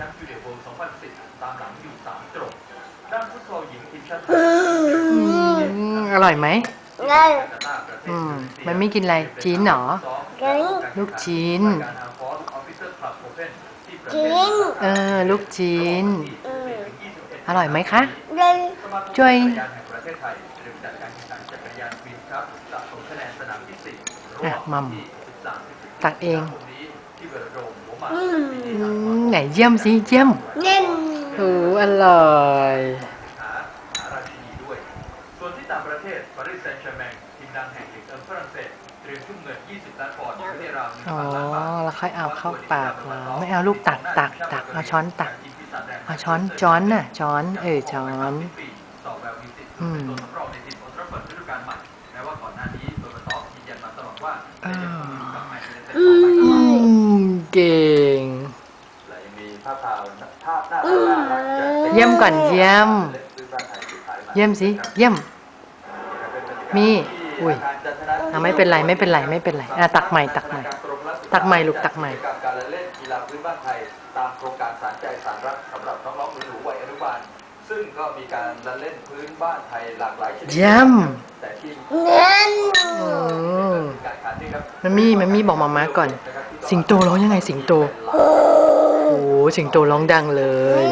ชมป์จูเนียร์เวิลด์2010 ตามหลังอยู่ 3 ตรงด้านฟุตซอลหญิงทีมชาติไทยอืมอร่อยไหมได้อืม มันไม่กินอะไรจีนเหรอกินลูกชิ้นกินเออ ลูกจีนอืมอร่อยไหมคะได้ช่วยอะมัมตักเองอืมอืม ไหนเยี่ยมสิเยี่ยมเล่นโอ้อร่อยหาหาราชินีด้วยส่วนที่ต่างประเทศปารีสแซงต์แชร์แมงทีมดังแห่งลีกเอิงฝรั่งเศสเตรียมทุ่มเงิน 20 ล้านปอนด์หรือประเทศราวอ๋อ1,000ล้านบาทแล้วค่อยเอาเข้าปากเหรอไม่เอาลูกตักตักตักเอาช้อนตักเอาช้อนช้อนน่ะช้อนเออช้อนต่อแววมีสิทธิ์อืเป็นมตัวสำรองในทีมโอลด์แทราฟฟอร์ดฤดูกาลใหม่แม้ว่าก่อนหน้านี้โดยมาตอฟยืนยันมาตลอดว่าจะยังคงอยู่กับแมนยูไนเต็ดต่อไป อืมเก่ง เยี่ยมก่อนเยี่ยมเล่นซื้อบ้านไทยสุดท้ายมาเยี่ยมสิ เยี่ยม มี อุ้ยอะไม่เป็นไรไม่เป็นไรไม่เป็นไรอะตักใหม่ตักใหม่ ตักใหม่ลูกตักใหม่กิจรรการละเล่นกีฬาพื้นบ้านไทยตามโครงการสารใจสารรักสำหรับน้องๆหนูๆวัยอนุบาลซึ่งก็มีการละเล่นพื้นบ้านไทยหลากหลายชนิดเยี่ยมแต่ที่เล่นอืมการขันนี่ครับมัมมี่มัมมี่บอกมาม่าก่อน สิงโตร้องยังไงสิงโตโอ้ สิงโตร้องดังเลย